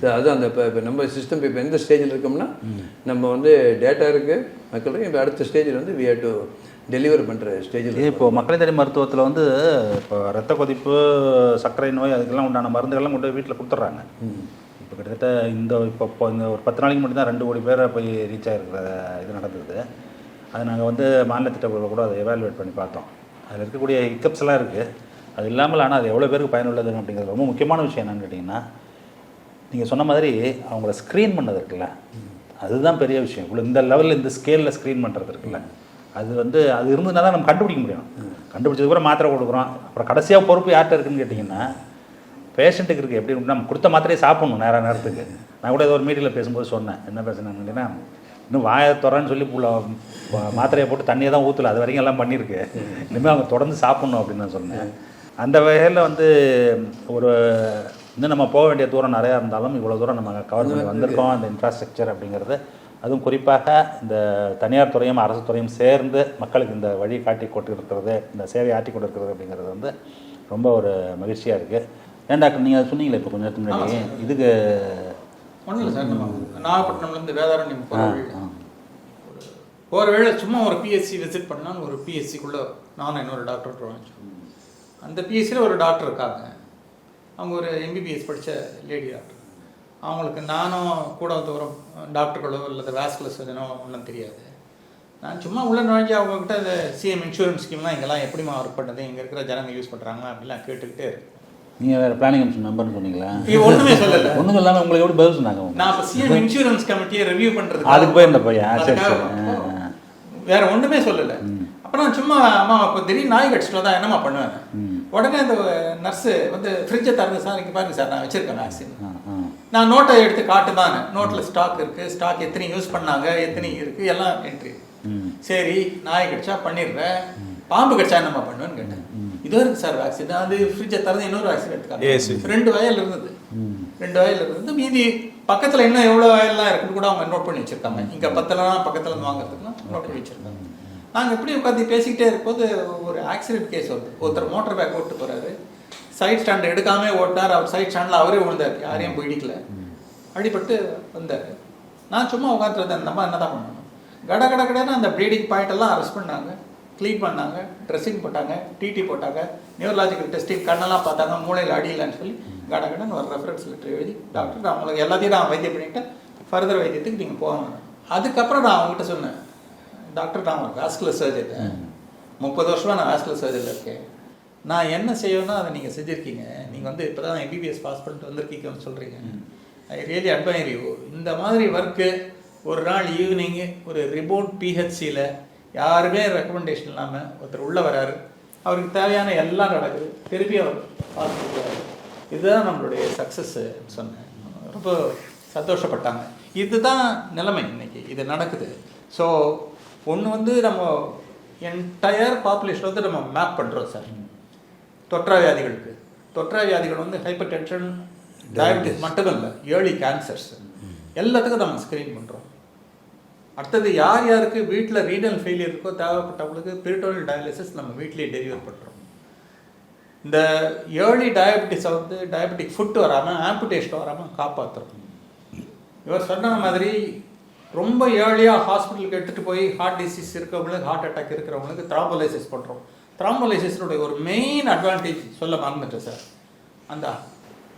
ஸோ அது அந்த இப்போ இப்போ நம்ம சிஸ்டம் இப்போ எந்த ஸ்டேஜில் இருக்கோம்னா நம்ம வந்து டேட்டா இருக்குது மக்களுக்கு இப்போ அடுத்த ஸ்டேஜில் வந்து வி ஹேவ் டு டெலிவர் பண்ணுற ஸ்டேஜில் இப்போ மக்களை தேடி மருத்துவத்தில் வந்து இப்போ ரத்த கொதிப்பு சர்க்கரை நோய் அதுக்கெல்லாம் உண்டான மருந்துகள்லாம் கொண்டு போய் வீட்டில் கொடுத்துட்றாங்க. இப்போ கிட்டத்தட்ட இந்த இப்போ இந்த ஒரு பத்து நாளைக்கு மட்டும் தான் ரெண்டு கோடி பேரை போய் ரீச் ஆகிருக்கிற இது நடந்தது. அது நாங்கள் வந்து மாநில திட்டக்குழுவில் கூட அதை எவாலுவேட் பண்ணி பார்த்தோம். அதில் இருக்கக்கூடிய ஹிக்கப்ஸ் எல்லாம் இருக்குது அது இல்லாமல் ஆனால் அது எவ்வளோ பேருக்கு பயனுள்ளது அப்படிங்கிறது ரொம்ப முக்கியமான விஷயம் என்னன்னு கேட்டிங்கன்னா நீங்கள் சொன்ன மாதிரி அவங்கள ஸ்க்ரீன் பண்ணது இருக்குல்ல? அதுதான் பெரிய விஷயம். இவ்வளோ இந்த லெவலில் இந்த ஸ்கேலில் ஸ்க்ரீன் பண்ணுறது இருக்குல்ல? அது வந்து அது இருந்ததுனா தான் நம்ம கண்டுபிடிக்க முடியும். கண்டுபிடிச்சது கூட மாத்திரை கொடுக்குறோம். அப்புறம் கடைசியாக பொறுப்பு யார்கிட்ட இருக்குன்னு கேட்டிங்கன்னா பேஷண்ட்டுக்கு இருக்குது எப்படி நம்ம கொடுத்த மாத்திரையை சாப்பிட்ணும் நேர நேரத்துக்கு. நான் கூட ஏதோ ஒரு மீட்டிங்கில் பேசும்போது சொன்னேன். என்ன பேசுனேன்னு கேட்டிங்கன்னா இன்னும் வாயை துறன்னு சொல்லி புள்ள மாத்திரையை போட்டு தண்ணியை தான் ஊற்றல அது வரைக்கும் எல்லாம் பண்ணியிருக்கு. இனிமேல் அவங்க தொடர்ந்து சாப்பிட்ணும் அப்படின்னு நான் சொன்னேன். அந்த வகையில் வந்து ஒரு இன்னும் நம்ம போக வேண்டிய தூரம் நிறையா இருந்தாலும் இவ்வளோ தூரம் நம்ம கவர் பண்ணி வந்திருக்கோம். அந்த இன்ஃப்ராஸ்ட்ரக்சர் அப்படிங்கிறத. அதுவும் குறிப்பாக இந்த தனியார் துறையும் அரசு துறையும் சேர்ந்து மக்களுக்கு இந்த வழி காட்டி கொண்டு இருக்கிறது இந்த சேவை ஆற்றி கொண்டு இருக்கிறது அப்படிங்கிறது வந்து ரொம்ப ஒரு மகிழ்ச்சியாக இருக்குது ஏன் டாக்டர் நீங்கள் அதை சொன்னீங்களே இப்போ கொஞ்ச நேரத்துக்கு முன்னாடி? இதுக்கு ஒன்றும் இல்லை சார் நாகப்பட்டினம்லேருந்து வேதாரண்யம் போகிற வேளை சும்மா ஒரு பிஎஸ்சி விசிட் பண்ணால் ஒரு பிஎஸ்சிக்குள்ளே நானும் இன்னொரு டாக்டர் வாங்கிச்சோம் அந்த பிஎஸ்சியில் ஒரு டாக்டர் இருக்காங்க. அவங்க ஒரு எம்பிபிஎஸ் படித்த லேடி டாக்டர் அவங்களுக்கு நானும் கூட தூரம் டாக்டர்களோ அல்லது வேஸ்குலர் சர்ஜனோ ஒன்றும் தெரியாது. நான் சும்மா உள்ள நுழைஞ்சு அவங்கக்கிட்ட இந்த சிஎம் இன்சூரன்ஸ் ஸ்கீம்லாம் இங்கெல்லாம் எப்படிமா ஒர்க் பண்ணுறது இங்கே இருக்கிற ஜனங்க யூஸ் பண்ணுறாங்க அப்படிலாம் கேட்டுக்கிட்டே இருக்கேன். நீங்கள் வேறு பிளானிங் கமிஷன் நம்பர்னு சொன்னீங்களா? இது ஒன்றுமே சொல்லலை. ஒன்றும் இல்லாமல் உங்களுக்கு எப்படி பதில் சொன்னாங்க நான் இப்போ சிஎம் இன்சூரன்ஸ் கமிட்டியை ரிவ்யூ பண்ணுறது அதுக்கு போயிருந்த பையன் சரி. வேற ஒண்ணுமே சொல்லல. அப்ப நான் சும்மா அம்மா இப்போ திடீர்னு நாய் கடிச்சிட்டு தான் என்னம்மா பண்ணுவேன்? உடனே அந்த நர்ஸு வந்து ஃப்ரிட்ஜை திறந்து சார் இங்கே பாருங்க சார் நான் வச்சிருக்கேன் வேக்சின். நான் நோட்டை எடுத்து காட்டுதான் நோட்டில் ஸ்டாக் இருக்கு ஸ்டாக் எத்தனை யூஸ் பண்ணாங்க எத்தனை இருக்கு எல்லாம் என்ட்ரி. சரி நாய் கடிச்சா பண்ணிடுறேன். பாம்பு கடிச்சா என்னம்மா பண்ணுவேன்னு கேட்டேன். இதோ இருக்கு சார் வேக்சின் அது ஃப்ரிட்ஜை திறந்து இன்னொரு வேக்சின் எடுத்துக்காங்க ரெண்டு வயல் இருந்தது. ரெண்டு வயல் இருந்து மீதி பக்கத்துல இன்னும் எவ்வளவு வயல்லாம் இருக்குன்னு கூட அவங்க நோட் பண்ணி வச்சிருக்காங்க. இங்க பத்தலாம் பக்கத்துல இருந்து வாங்குறதுக்குலாம் நோட் பண்ணி வச்சிருக்காங்க. நாங்கள் எப்படி உட்காந்து பேசிக்கிட்டே இருக்கும்போது ஒரு ஆக்சிடென்ட் கேஸ் வருது. ஒருத்தர் மோட்டர் பேக் ஓட்டு போகிறாரு சைட் ஸ்டாண்ட் எடுக்காமல் ஓட்டினார். அவர் சைட் ஸ்டாண்டில் அவரே விழுந்தார். யாரையும் போய் அடிபட்டு வந்தார். நான் சும்மா உட்காந்துருந்தேன் நம்ம என்ன தான் பண்ணணும்? கட கட கடன்னு அந்த ப்ளீடிங் பாயிண்ட்டெல்லாம் அரெஸ்ட் பண்ணாங்க. க்ளீன் பண்ணாங்க. ட்ரெஸ்ஸிங் போட்டாங்க. டிடி போட்டாங்க. நியூரலாஜிக்கல் டெஸ்டிங் கண்ணெல்லாம் பார்த்தாங்க. மூளையில் அடியிலன்னு சொல்லி கட கடன்னு ஒரு ரெஃபரன்ஸ் லெட்டர் எழுதி டாக்டர் நான் உங்களுக்கு எல்லாத்தையும் நான் வைத்தியம் பண்ணிட்டேன். ஃபர்தர் வைத்தியத்துக்கு நீங்கள் போவாங்க அதுக்கப்புறம் நான் அவங்ககிட்ட சொன்னேன். டாக்டர் நான் ஒரு வாஸ்குலர் சர்ஜன் முப்பது வருஷமா நான் வாஸ்குலர் சர்ஜனில் இருக்கேன். நான் என்ன செய்யணும்னா அதை நீங்கள் செஞ்சுருக்கீங்க. நீங்கள் வந்து இப்போ தான் எம்பிபிஎஸ் பாஸ் பண்ணிட்டு வந்திருக்கீங்கன்னு சொல்கிறீங்க ஐ ரியலி அட்மைர் யூ இந்த மாதிரி ஒர்க்கு ஒரு நாள் ஈவினிங்கு ஒரு ரிபோர்ட் பிஹெச்சியில் யாருமே ரெக்கமெண்டேஷன் இல்லாமல் ஒருத்தர் உள்ளே வராரு. அவருக்கு தேவையான எல்லாம் நடக்குது. திருப்பி அவர் பாஸ் பண்ணுறாரு இதுதான் நம்மளுடைய சக்ஸஸ் சொன்னேன். ரொம்ப சந்தோஷப்பட்டாங்க. இதுதான் நிலைமை இன்னைக்கு. இது நடக்குது. ஸோ ஒன்று வந்து நம்ம என்டையர் பாப்புலேஷன் வந்து நம்ம மேப் பண்ணுறோம் சார். தொற்றா வியாதிகளுக்கு தொற்றா வியாதிகள் வந்து ஹைப்பர் டென்ஷன் டயபிட்டிஸ் மட்டும் இல்லை ஏர்லி கேன்சர்ஸ் எல்லாத்துக்கும் நம்ம ஸ்க்ரீன் பண்ணுறோம் அடுத்தது யார் யாருக்கு வீட்டில் ரீனல் ஃபெயிலியர் இருக்கோ தேவைப்பட்டவங்களுக்கு பிரிட்டோனல் டயாலிசிஸ் நம்ம வீட்டிலேயே டெலிவர் பண்ணுறோம் இந்த ஏர்லி டயபெட்டிஸை வந்து டயபெட்டிக் ஃபுட் வராமல் ஆம்புடேஷன் வராமல் காப்பாற்றுறோம் இவர் சொன்ன மாதிரி ரொம்ப ஏர்லியாக ஹாஸ்பிட்டலுக்கு எடுத்துகிட்டு போய் ஹார்ட் டிசீஸ் இருக்கிறவங்களுக்கு ஹார்ட் அட்டாக் இருக்கிறவங்களுக்கு த்ராம்போலைசிஸ் பண்ணுறோம் த்ராம்போலைசிஸினுடைய ஒரு மெயின் அட்வான்டேஜ் சொல்ல மறந்துட்டேன் சார் அந்த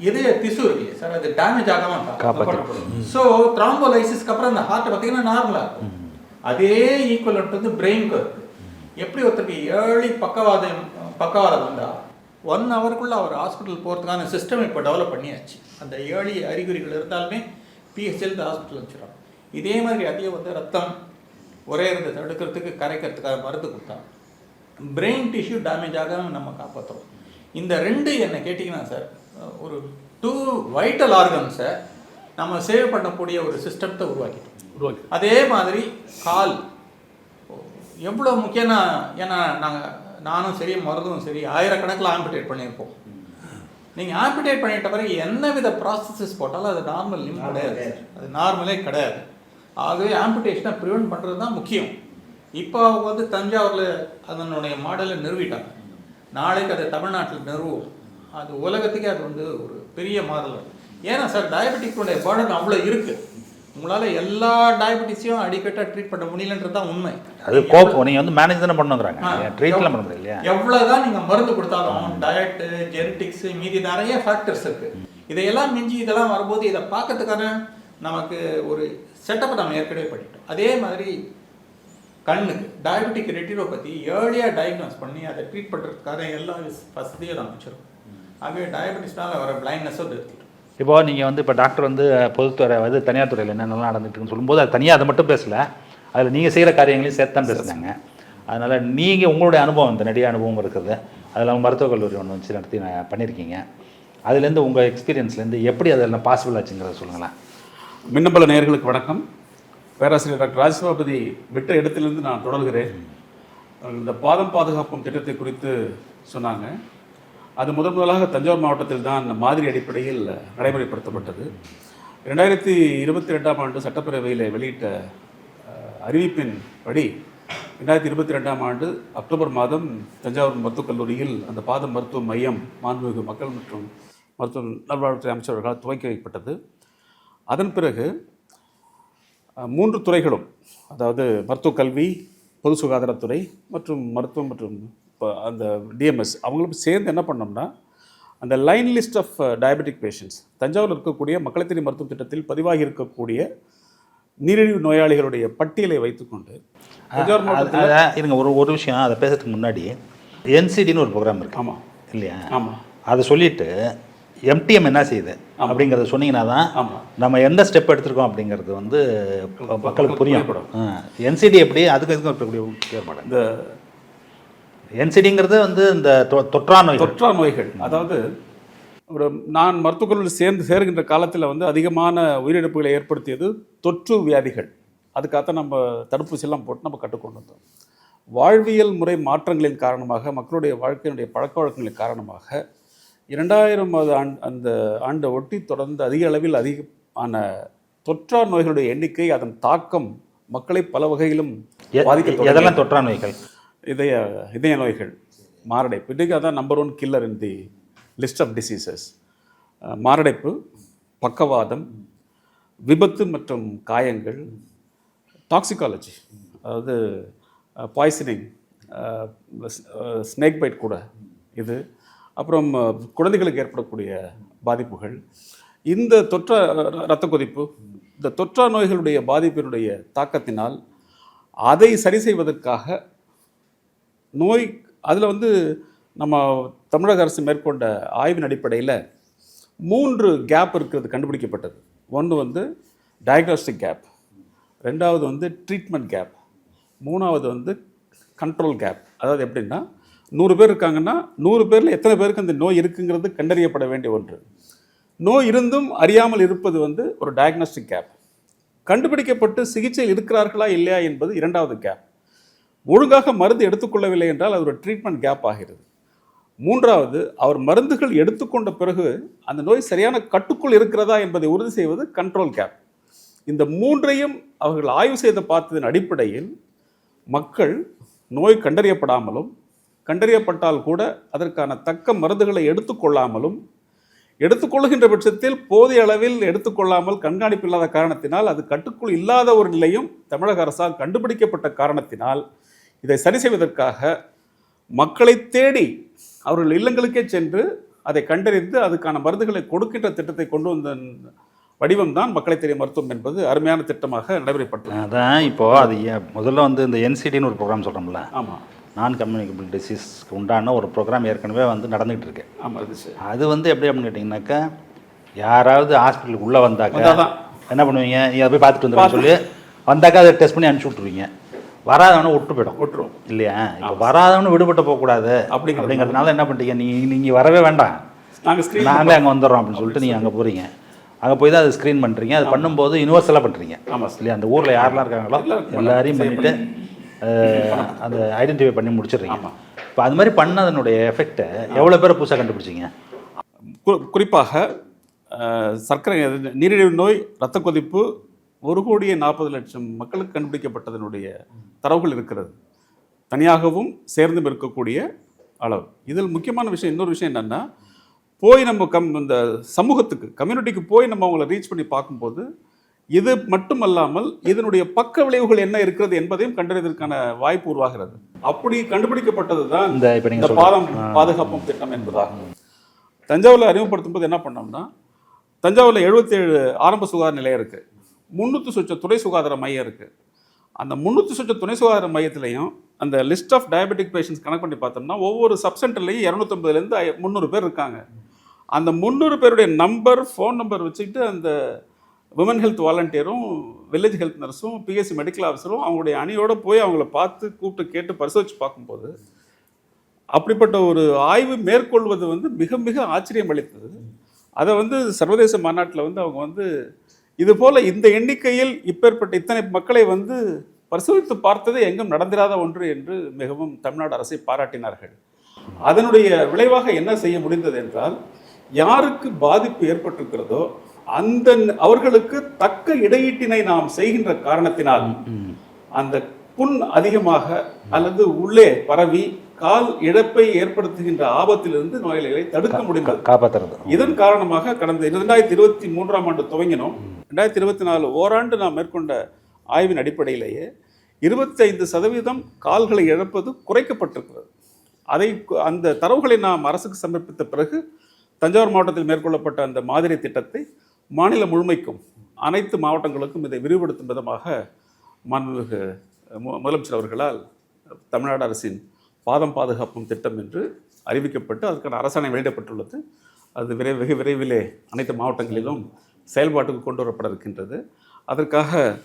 இதய திசு இருக்கு சார் அது டேமேஜ் ஆகாம. ஸோ த்ராம்போலைசிஸ்க்கு அப்புறம் அந்த ஹார்ட் பார்த்தீங்கன்னா நார்மலாக இருக்கும். அதே ஈக்குவலண்ட் வந்து பிரெயினுக்கு இருக்கு. எப்படி ஒருத்தருக்கு ஏர்லி பக்கவாதம் பக்கவாதம் வந்தா ஒன் ஹவருக்குள்ள அவர் ஹாஸ்பிட்டல் போகிறதுக்கான சிஸ்டம் இப்போ டெவலப் பண்ணியாச்சு. அந்த ஏர்லி அறிகுறிகள் இருந்தாலுமே பிஹெச்எல் ஹாஸ்பிட்டல் வச்சிடறோம். இதே மாதிரி அதிக வந்து ரத்தம் ஒரே இருந்து தடுக்கிறதுக்கு கரைக்கிறதுக்காக மருந்து கொடுத்தாங்க பிரெயின் டிஷ்யூ டேமேஜ் ஆகாம நம்ம காப்பாற்றுறோம் இந்த ரெண்டு என்ன கேட்டிங்கன்னா சார் ஒரு டூ வைட்டல் ஆர்கன்ஸை நம்ம சேவ் பண்ணக்கூடிய ஒரு சிஸ்டத்தை உருவாக்கிட்டோம். அதே மாதிரி கால். எவ்வளோ முக்கியம்னா ஏன்னா நாங்கள் நானும் சரி மருந்தும் சரி ஆயிரக்கணக்கில் ஆம்பிடேட் பண்ணியிருப்போம். நீங்கள் ஆம்பிடேட் பண்ணிட்ட பிறகு என்ன வித ப்ராசஸஸ் போட்டாலும் அது நார்மல் லிம் கிடையாது. அது நார்மலே கிடையாது. ஆகவே ஆம்பிடேஷனை ப்ரிவெண்ட் பண்ணுறது தான் முக்கியம். இப்போ அவங்க வந்து தஞ்சாவூரில் அதனுடைய மாடலை நிறுவிட்டாங்க. நாளைக்கு அதை தமிழ்நாட்டில் நிறுவும் அது உலகத்துக்கே அது வந்து ஒரு பெரிய மாடல் ஏன்னா சார் டயபெட்டிக்னுடைய பேர்டன் அவ்வளோ இருக்குது உங்களால் எல்லா டயபெட்டிஸையும் அடிக்கட்டாக ட்ரீட் பண்ண முடியலன்றது தான் உண்மை. அது கோப் நீங்கள் வந்து மேனேஜ் தானே பண்ணுங்கிறாங்க. ட்ரீட்லாம் பண்ண முடியல இல்லையா? எவ்வளவுதான் நீங்க மருந்து கொடுத்தாலும் டயட் ஜெனட்டிக்ஸ் மீதி நிறைய ஃபேக்டர்ஸ் இருக்கு. இதையெல்லாம் மிஞ்சி இதெல்லாம் வரும்போது இதை பார்க்கறதுக்கான நமக்கு ஒரு செட்டப்பை நம்ம ஏற்கனவே பண்ணிட்டோம். அதே மாதிரி கண்ணுக்கு டயபெட்டிக் ரெட்டினோபதி ஏர்லியாக டயக்னோஸ் பண்ணி அதை ட்ரீட் பண்ணுறதுக்காக எல்லா வசதியும் நம்ம வச்சுருக்கோம் ஆகவே டயபெட்டிஸ்னால வர பிளைண்ட்னஸும் நிறுத்திட்டோம். இப்போ நீங்கள் வந்து இப்போ டாக்டர் வந்து பொதுத்துறை வந்து தனியார் துறையில் என்னென்னலாம் நடந்துட்டு சொல்லும்போது அது தனியாக அதை மட்டும் பேசலை. அதில் நீங்கள் செய்கிற காரியங்களையும் சேர்த்து தான் பேசுகிறாங்க அதனால் நீங்கள் உங்களுடைய அனுபவம் இந்த நடிகை அனுபவம் இருக்குது. அதில் மருத்துவக் கல்லூரி ஒன்று வச்சு நடத்தி நான் பண்ணியிருக்கீங்க. அதுலேருந்து உங்கள் எக்ஸ்பீரியன்ஸ்லேருந்து எப்படி அதெல்லாம் பாசிபிள் ஆச்சுங்கிறத சொல்லுங்களேன். மின்னம்பல நேயர்களுக்கு வணக்கம். பேராசிரியர் டாக்டர் ராஜசபாபதி விட்ட இடத்திலிருந்து நான் தொடர்கிறேன். இந்த பாதம் பாதுகாப்பும் திட்டத்தை குறித்து சொன்னாங்க. அது முதன் முதலாக தஞ்சாவூர் மாவட்டத்தில் தான் மாதிரி அடிப்படையில் நடைமுறைப்படுத்தப்பட்டது. ரெண்டாயிரத்தி இருபத்தி ரெண்டாம் ஆண்டு சட்டப்பேரவையில் வெளியிட்ட அறிவிப்பின் படி ரெண்டாயிரத்தி இருபத்தி ரெண்டாம் ஆண்டு அக்டோபர் மாதம் தஞ்சாவூர் மருத்துவக் கல்லூரியில் அந்த பாத மருத்துவ மையம் மாண்புமிகு மக்கள் மற்றும் மருத்துவ நல்வாழ்வுத்துறை அமைச்சர் அவர்களால் துவக்கி வைக்கப்பட்டது. அதன் பிறகு மூன்று துறைகளும் அதாவது மருத்துவ கல்வி பொது சுகாதாரத்துறை மற்றும் மருத்துவம் மற்றும் ப- அந்த டிஎம்எஸ் அவங்களும் சேர்ந்து என்ன பண்ணோம்னா அந்த line list of diabetic patients தஞ்சாவூரில் இருக்கக்கூடிய மக்கள் மருத்துவ திட்டத்தில் பதிவாகி இருக்கக்கூடிய நீரிழிவு நோயாளிகளுடைய பட்டியலை வைத்துக்கொண்டு தஞ்சாவூர் மாவட்டத்தில் இருங்க ஒரு ஒரு விஷயம் அதை பேசுறதுக்கு முன்னாடி என்சிடின்னு ஒரு ப்ரோக்ராம் இருக்கு. ஆமாம் இல்லையா? ஆமாம் அதை சொல்லிட்டு எம்டிஎம் என்ன செய்யுது? அப்படிங்கிறத சொன்னீங்கன்னா தான். நம்ம எந்த ஸ்டெப் எடுத்திருக்கோம் அப்படிங்கிறது வந்து மக்களுக்கு புரியும். என்சிடி எப்படி அதுக்கு இருக்கக்கூடிய வேறுபாடு இந்த என்சிடிங்கிறது வந்து இந்த தொற்றா நோய் தொற்றா நோய்கள். அதாவது ஒரு நான் மருத்துவக் கல்லூரியில் சேர்ந்து சேருகின்ற காலத்தில் வந்து அதிகமான உயிரிழப்புகளை ஏற்படுத்தியது தொற்று வியாதிகள். அதுக்காகத்தான் நம்ம தடுப்பூசியெல்லாம் போட்டு நம்ம கற்றுக்கொண்டு வந்தோம். வாழ்வியல் முறை மாற்றங்களின் காரணமாக மக்களுடைய வாழ்க்கையினுடைய பழக்க வழக்கங்களின் காரணமாக இரண்டாயிரம் ஆண்டு அந்த ஆண்டை ஒட்டி தொடர்ந்து அதிக அளவில் அதிகமான தொற்றா நோய்களுடைய எண்ணிக்கை அதன் தாக்கம் மக்களை பல வகையிலும் பாதிக்க. எதெல்லாம் தொற்றா நோய்கள்? இதய இதய நோய்கள் மாரடைப்பு. இன்றைக்கு அதான் number one killer in the list of diseases மாரடைப்பு பக்கவாதம் விபத்து மற்றும் காயங்கள் டாக்ஸிகாலஜி அதாவது பாய்சனிங் ஸ்னேக் பைட் கூட இது. அப்புறம் குழந்தைகளுக்கு ஏற்படக்கூடிய பாதிப்புகள். இந்த தொற்ற இரத்த கொதிப்பு இந்த தொற்றா நோய்களுடைய பாதிப்பினுடைய தாக்கத்தினால் அதை சரி செய்வதற்காக நோய் அதில் வந்து நம்ம தமிழக அரசு மேற்கொண்ட ஆய்வின் அடிப்படையில் மூன்று கேப் இருக்கிறது கண்டுபிடிக்கப்பட்டது. ஒன்று வந்து டயக்னாஸ்டிக் கேப் ரெண்டாவது வந்து ட்ரீட்மெண்ட் கேப் மூணாவது வந்து கண்ட்ரோல் கேப் அதாவது எப்படின்னா நூறு பேர் இருக்காங்கன்னா நூறு பேரில் எத்தனை பேருக்கு அந்த நோய் இருக்குங்கிறது கண்டறியப்பட வேண்டிய ஒன்று. நோய் இருந்தும் அறியாமல் இருப்பது வந்து ஒரு டயக்னாஸ்டிக் கேப் கண்டுபிடிக்கப்பட்டு சிகிச்சை இருக்கிறார்களா இல்லையா என்பது இரண்டாவது கேப் ஒழுங்காக மருந்து எடுத்துக்கொள்ளவில்லை என்றால் அது ஒரு ட்ரீட்மெண்ட் கேப் ஆகிறது. மூன்றாவது அவர் மருந்துகள் எடுத்துக்கொண்ட பிறகு அந்த நோய் சரியான கட்டுக்குள் இருக்கிறதா என்பதை உறுதி செய்வது கண்ட்ரோல் கேப் இந்த மூன்றையும் அவர்கள் ஆய்வு செய்து பார்த்ததன் அடிப்படையில் மக்கள் நோய் கண்டறியப்படாமலும் கண்டறியப்பட்டால் கூட அதற்கான தக்க மருந்துகளை எடுத்துக்கொள்ளாமலும் எடுத்துக்கொள்ளுகின்ற பட்சத்தில் போதிய அளவில் எடுத்துக்கொள்ளாமல் கண்காணிப்பு இல்லாத காரணத்தினால் அது கட்டுக்குள் இல்லாத ஒரு நிலையும் தமிழக அரசால் கண்டுபிடிக்கப்பட்ட காரணத்தினால் இதை சரி செய்வதற்காக மக்களை தேடி அவர்கள் இல்லங்களுக்கே சென்று அதை கண்டறிந்து அதுக்கான மருந்துகளை கொடுக்கின்ற திட்டத்தை கொண்டு வந்த வடிவம் தான் மக்களை தேடிய மருத்துவம் என்பது அருமையான திட்டமாக நடைமுறைப்பட்டது. அதான் இப்போ அது முதல்ல வந்து இந்த என்சிடின்னு ஒரு ப்ரோக்ராம் சொல்கிறோம்ல ஆமாம் நான் கம்யூனிகபிள் டிசீஸ்க்கு உண்டான ஒரு ப்ரோக்ராம் ஏற்கனவே வந்து நடந்துகிட்டு இருக்கு. ஆமாம் அது சரி. அது வந்து எப்படி அப்படின்னு கேட்டிங்கனாக்கா யாராவது ஹாஸ்பிட்டலுக்கு உள்ளே வந்தாக்கா. என்ன பண்ணுவீங்க? நீ அதை போய் பார்த்துட்டு வந்துருன்னு சொல்லி வந்தாக்கா அதை டெஸ்ட் பண்ணி அனுப்பிச்சி விட்ருவீங்க வராதவனை விட்டு போயிடும். விட்டுரும். இல்லையா? இப்போ வராதவனு விடுபட்டு போகக்கூடாது. அப்படிங்கிறது. அப்படிங்கிறதுனால என்ன பண்ணுறீங்க நீங்கள் நீங்கள் வரவே வேண்டாம். நாங்கள் நாங்களே அங்கே வந்துடுறோம் அப்படின்னு சொல்லிட்டு நீங்கள் அங்கே போகிறீங்க அங்கே போய் தான் அதை ஸ்க்ரீன் பண்ணுறீங்க அது பண்ணும்போது யூனிவர்சலாக பண்ணுறீங்க ஆமாம் இல்லையா? அந்த ஊரில் யாரெல்லாம் இருக்காங்களோ எல்லாரையும் பண்ணிவிட்டு அந்த ஐடென்டிஃபை பண்ணி முடிச்சிடுறீங்க. இப்போ அது மாதிரி பண்ணதனுடைய எஃபெக்ட்டை எவ்வளோ பேரை புதுசாக கண்டுபிடிச்சிங்க? குறிப்பாக சர்க்கரை நீரிழிவு நோய் இரத்த கொதிப்பு ஒரு கோடியே நாற்பது லட்சம் மக்களுக்கு கண்டுபிடிக்கப்பட்டதனுடைய தரவுகள் இருக்கிறது. தனியாகவும் சேர்ந்தும் இருக்கக்கூடிய அளவு. இதில் முக்கியமான விஷயம் இன்னொரு விஷயம் என்னென்னா போய் நம்ம கம் இந்த சமூகத்துக்கு கம்யூனிட்டிக்கு போய் நம்ம அவங்கள ரீச் பண்ணி பார்க்கும்போது இது மட்டுமல்லாமல் இதனுடைய பக்க விளைவுகள் என்ன இருக்கிறது என்பதையும் கண்டறிவதற்கான வாய்ப்பு உருவாகிறது. அப்படி கண்டுபிடிக்கப்பட்டது தான் இந்த பாதம் பாதுகாப்பும் திட்டம் என்பதாகும். தஞ்சாவூரில் அறிமுகப்படுத்தும் போது என்ன பண்ணோம்னா தஞ்சாவூரில் எழுபத்தேழு ஆரம்ப சுகாதார நிலையம் இருக்குது முந்நூற்று சொச்ச துணை சுகாதார மையம் இருக்குது அந்த முந்நூற்று சொச்ச துணை சுகாதார மையத்திலையும் அந்த லிஸ்ட் ஆஃப் டயபெட்டிக் பேஷண்ட்ஸ் கணக்கு பண்ணி பார்த்தோம்னா ஒவ்வொரு சப் சென்டர்லையும் இரநூத்தம்பதுலேருந்து முந்நூறு பேர் இருக்காங்க. அந்த முந்நூறு பேருடைய நம்பர் ஃபோன் நம்பர் வச்சுக்கிட்டு அந்த விமன் ஹெல்த் வாலண்டியரும் வில்லேஜ் ஹெல்த் நர்ஸும் பிஎஸ்சி மெடிக்கல் ஆஃபீஸரும் அவங்களுடைய அணியோடு போய் அவங்கள பார்த்து கூப்பிட்டு கேட்டு பரிசோதிச்சு பார்க்கும்போது அப்படிப்பட்ட ஒரு ஆய்வு மேற்கொள்வது வந்து மிக மிக ஆச்சரியம் அளித்தது. அதை வந்து சர்வதேச மாநாட்டில் வந்து அவங்க வந்து இது போல் இந்த எண்ணிக்கையில் இப்பேற்பட்ட இத்தனை மக்களை வந்து பரிசோதித்து பார்த்தது எங்கும் நடந்திராத ஒன்று என்று மிகவும் தமிழ்நாடு அரசை பாராட்டினார்கள். அதனுடைய விளைவாக என்ன செய்ய முடிந்தது என்றால் யாருக்கு பாதிப்பு ஏற்பட்டிருக்கிறதோ அந்த அவர்களுக்கு தக்க இடையீட்டினை நாம் செய்கின்ற காரணத்தினால் அந்த புண் அதிகமாக அல்லது உள்ளே பரவி கால் இழப்பை ஏற்படுத்துகின்ற ஆபத்திலிருந்து நோயாளிகளை தடுக்க முடிந்தது. காப்பாற்றுறது இதன் காரணமாக கடந்த இரண்டாயிரத்தி இருபத்தி மூன்றாம் ஆண்டு துவங்கினோம். ரெண்டாயிரத்தி இருபத்தி நாலு ஓராண்டு நாம் மேற்கொண்ட ஆய்வின் அடிப்படையிலேயே இருபத்தைந்து சதவீதம் கால்களை இழப்பது குறைக்கப்பட்டிருக்கிறது. அதை அந்த தரவுகளை நாம் அரசுக்கு சமர்ப்பித்த பிறகு தஞ்சாவூர் மாவட்டத்தில் மேற்கொள்ளப்பட்ட அந்த மாதிரி திட்டத்தை மாநிலம் முழுமைக்கும் அனைத்து மாவட்டங்களுக்கும் இதை விரிவுபடுத்தும் விதமாக மாண்புமிகு மு- முதலமைச்சர் அவர்களால் தமிழ்நாடு அரசின் பாதம் பாதுகாப்பும் திட்டம் என்று அறிவிக்கப்பட்டு அதுக்கான அரசாணை வெளியிடப்பட்டுள்ளது. அது விரை வெகு விரைவிலே அனைத்து மாவட்டங்களிலும் செயல்பாட்டுக்கு கொண்டு வரப்பட இருக்கின்றது. அதற்காக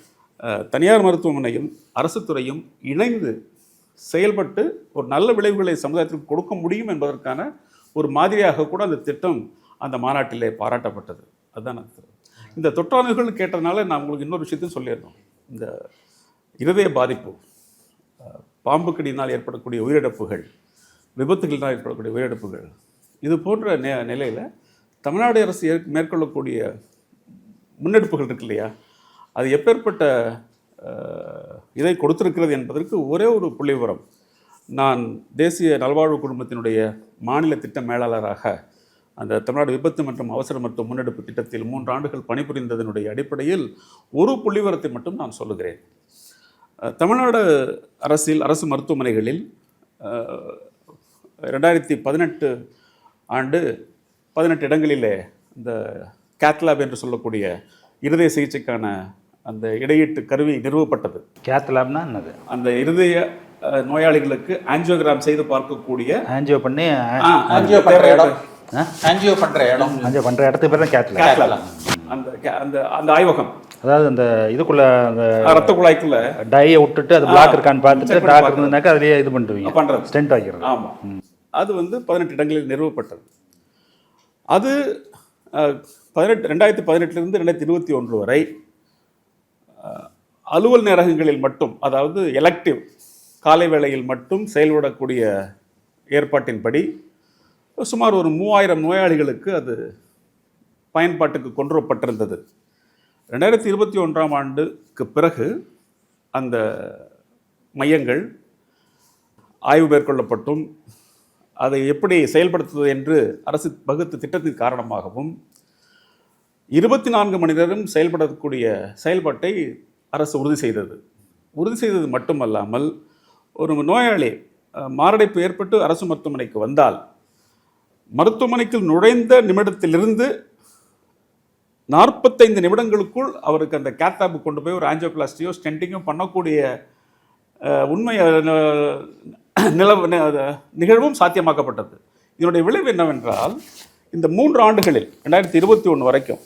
தனியார் மருத்துவமனையும் அரசு துறையும் இணைந்து செயல்பட்டு ஒரு நல்ல விளைவுகளை சமுதாயத்திற்கு கொடுக்க முடியும் என்பதற்கான ஒரு மாதிரியாக கூட அந்த திட்டம் அந்த மாநாட்டிலே பாராட்டப்பட்டது. அதுதான் நான் இந்த தொற்றாணுகள் கேட்டதுனால நான் உங்களுக்கு இன்னொரு விஷயத்தையும் சொல்லிடணும். இந்த இருதய பாதிப்பு பாம்பு கடியினால் ஏற்படக்கூடிய உயிரிழப்புகள் விபத்துகளினால் ஏற்படக்கூடிய உயிரிழப்புகள் இது போன்ற நே நிலையில் தமிழ்நாடு அரசு ஏற்- மேற்கொள்ளக்கூடிய முன்னெடுப்புகள் இருக்கு இல்லையா? அது எப்பேற்பட்ட இதை கொடுத்திருக்கிறது என்பதற்கு ஒரே ஒரு புள்ளிவிவரம். நான் தேசிய நல்வாழ்வு குடும்பத்தினுடைய மாநில திட்ட மேலாளராக அந்த தமிழ்நாடு விபத்து மற்றும் அவசர மருத்துவ முன்னெடுப்பு திட்டத்தில் மூன்று ஆண்டுகள் பணிபுரிந்ததனுடைய அடிப்படையில் ஒரு புள்ளிவிவரத்தை மட்டும் நான் சொல்லுகிறேன். தமிழ்நாடு அரசில் அரசு மருத்துவமனைகளில் ரெண்டாயிரத்தி பதினெட்டு ஆண்டு பதினெட்டு இடங்களிலே இந்த கேத்லாப் என்று சொல்லக்கூடிய இருதய சிகிச்சைக்கான அந்த இடையீட்டு கருவி நிறுவப்பட்டது. கேத் லேப்னா என்னது? அந்த இருதய நோயாளிகளுக்கு ஆஞ்சியோகிராம் செய்து பார்க்கக்கூடிய ஆன்ஜியோ பண்ணி ஆ, ஆன்ஜியோ பண்ற இடம் ஆ? ஆன்ஜியோ பண்ற இடம். ஆன்ஜியோ பண்ணுற இடத்துக்கு பேர் தான் lab. அந்த அந்த அந்த ஆய்வகம். அதாவது அந்த இதுக்குள்ள அந்த ரத்த குழாய்க்குள்ள. டையை விட்டுட்டு அது பிளாக் இருக்கான்னு பார்த்துட்டு பார்க்கறது. இருந்ததுனாக்கா அதுலயே இது பண்ணுவீங்க. பண்றது. ஸ்டென்ட் வைக்கிறது ஆமா. அது வந்து பதினெட்டு இடங்களில் நிறுவப்பட்டது. அது பதினெட்டு ரெண்டாயிரத்தி பதினெட்டுலேருந்து ரெண்டாயிரத்தி இருபத்தி ஒன்று வரை அலுவல் நேரங்களில் மட்டும் அதாவது எலக்டிவ் காலை வேளையில் மட்டும் செயல்படக்கூடிய ஏற்பாட்டின்படி சுமார் ஒரு மூவாயிரம் நோயாளிகளுக்கு அது பயன்பாட்டுக்கு கொண்டு வரப்பட்டிருந்தது ரெண்டாயிரத்தி இருபத்தி ஒன்றாம் ஆண்டுக்கு பிறகு அந்த மையங்கள் ஆய்வு மேற்கொள்ளப்பட்டும். அதை எப்படி செயல்படுத்துவது என்று அரசு வகுத்த திட்டத்தின் காரணமாகவும் இருபத்தி நான்கு மணி நேரம் செயல்படக்கூடிய செயல்பாட்டை அரசு உறுதி செய்தது. உறுதி செய்தது மட்டுமல்லாமல் ஒரு நோயாளி மாரடைப்பு ஏற்பட்டு அரசு மருத்துவமனைக்கு வந்தால் மருத்துவமனைக்குள் நுழைந்த நிமிடத்திலிருந்து நாற்பத்தைந்து நிமிடங்களுக்குள் அவருக்கு அந்த கேத்தாப்பு கொண்டு போய் ஒரு ஆஞ்சியோபிளாஸ்டியோ ஸ்டென்டிங்கோ பண்ணக்கூடிய உண்மை நிலவு நிகழ்வும் சாத்தியமாக்கப்பட்டது. இதனுடைய விளைவு என்னவென்றால் இந்த மூன்று ஆண்டுகளில் ரெண்டாயிரத்தி இருபத்தி ஒன்று வரைக்கும்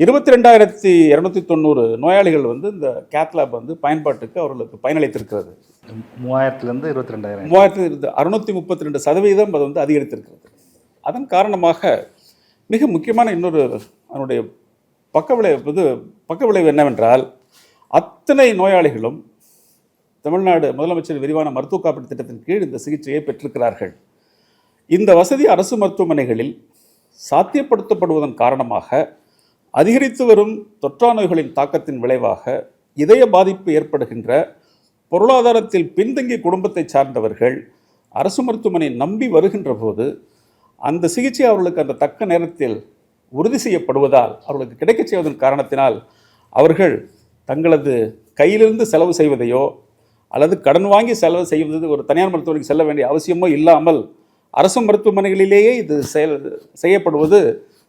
இருபத்தி ரெண்டாயிரத்தி இரநூத்தி தொண்ணூறு நோயாளிகள் வந்து இந்த கேத்லாப் வந்து பயன்பாட்டுக்கு அவர்களுக்கு பயனளித்திருக்கிறது. மூவாயிரத்துலேருந்து இருபத்தி ரெண்டாயிரம் மூவாயிரத்தி இருந்து அறுநூத்தி முப்பத்தி ரெண்டு சதவீதம் அது வந்து அதிகரித்திருக்கிறது. அதன் காரணமாக மிக முக்கியமான இன்னொரு அதனுடைய பக்க விளைவு இது பக்க விளைவு என்னவென்றால் அத்தனை நோயாளிகளும் தமிழ்நாடு முதலமைச்சர் விரிவான மருத்துவ காப்பீட்டு திட்டத்தின் கீழ் இந்த சிகிச்சையை பெற்றிருக்கிறார்கள். இந்த வசதி அரசு மருத்துவமனைகளில் சாத்தியப்படுத்தப்படுவதன் காரணமாக அதிகரித்து வரும் தொற்றா நோய்களின் தாக்கத்தின் விளைவாக இதய பாதிப்பு ஏற்படுகின்ற பொருளாதாரத்தில் பின்தங்கிய குடும்பத்தை சார்ந்தவர்கள் அரசு மருத்துவமனை நம்பி வருகின்ற போது அந்த சிகிச்சை அவர்களுக்கு அந்த தக்க நேரத்தில் உறுதி செய்யப்படுவதால் அவர்களுக்கு கிடைக்கச் செய்வதன் காரணத்தினால் அவர்கள் தங்களது கையிலிருந்து செலவு செய்வதையோ அல்லது கடன் வாங்கி செலவு செய்வது ஒரு தனியார் மருத்துவமனைக்கு செல்ல வேண்டிய அவசியமோ இல்லாமல் அரசு மருத்துவமனைகளிலேயே இது செயல் செய்யப்படுவது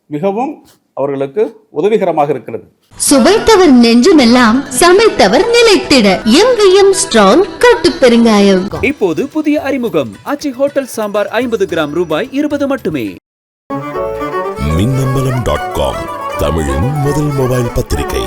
மிகவும் அவர்களுக்கு உதவிகரமாக இருக்கிறது. சுவைத்தவர் நெஞ்சுமெல்லாம் சமைத்தவர் நிலைத்திட. எங்கேயும் ஸ்ட்ராங் கட்டு பெருங்காயம். இப்போது புதிய அறிமுகம். ஆச்சி ஹோட்டல் சாம்பார் ஐம்பது கிராம் ரூபாய் இருபது மட்டுமே. மின்னம்பலம் டாட் காம் தமிழின் முதல் மொபைல் பத்திரிகை.